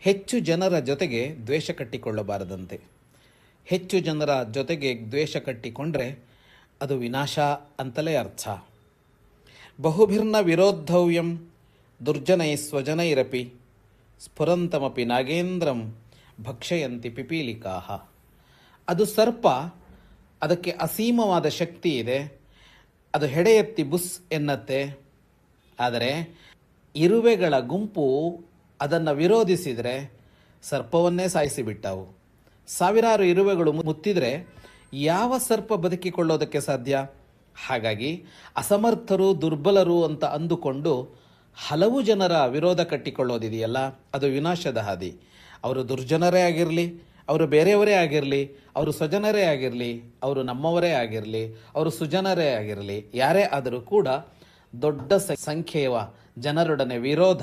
ಹೆಚ್ಚು ಜನರ ಜೊತೆಗೆ ದ್ವೇಷ ಕಟ್ಟಿಕೊಳ್ಳಬಾರದಂತೆ. ಹೆಚ್ಚು ಜನರ ಜೊತೆಗೆ ದ್ವೇಷ ಕಟ್ಟಿಕೊಂಡರೆ ಅದು ವಿನಾಶ ಅಂತಲೇ ಅರ್ಥ. ಬಹುಭಿರ್ನ ವಿರೋಧವ್ಯಂ ದುರ್ಜನೈ ಸ್ವಜನೈರಪಿ ಸ್ಫುರಂತಮಪಿ ನಾಗೇಂದ್ರಂ ಭಕ್ಷಯಂತಿ ಪಿಪೀಲಿಕಾಹ. ಅದು ಸರ್ಪ, ಅದಕ್ಕೆ ಅಸೀಮವಾದ ಶಕ್ತಿ ಇದೆ. ಅದು ಹೆಡೆಯೆತ್ತಿ ಬುಸ್ ಎನ್ನತ್ತೆ. ಆದರೆ ಇರುವೆಗಳ ಗುಂಪು ಅದನ್ನು ವಿರೋಧಿಸಿದರೆ ಸರ್ಪವನ್ನೇ ಸಾಯಿಸಿಬಿಟ್ಟವು. ಸಾವಿರಾರು ಇರುವೆಗಳು ಮುತ್ತಿದರೆ ಯಾವ ಸರ್ಪ ಬದುಕಿಕೊಳ್ಳೋದಕ್ಕೆ ಸಾಧ್ಯ? ಹಾಗಾಗಿ ಅಸಮರ್ಥರು, ದುರ್ಬಲರು ಅಂತ ಅಂದುಕೊಂಡು ಹಲವು ಜನರ ವಿರೋಧ ಕಟ್ಟಿಕೊಳ್ಳೋದಿದೆಯಲ್ಲ, ಅದು ವಿನಾಶದ ಹಾದಿ. ಅವರು ದುರ್ಜನರೇ ಆಗಿರಲಿ, ಅವರು ಬೇರೆಯವರೇ ಆಗಿರಲಿ, ಅವರು ಸ್ವಜನರೇ ಆಗಿರಲಿ, ಅವರು ನಮ್ಮವರೇ ಆಗಿರಲಿ, ಅವರು ಸುಜನರೇ ಆಗಿರಲಿ, ಯಾರೇ ಆದರೂ ಕೂಡ ದೊಡ್ಡ ಸಂಖ್ಯೆಯ ಜನರೊಡನೆ ವಿರೋಧ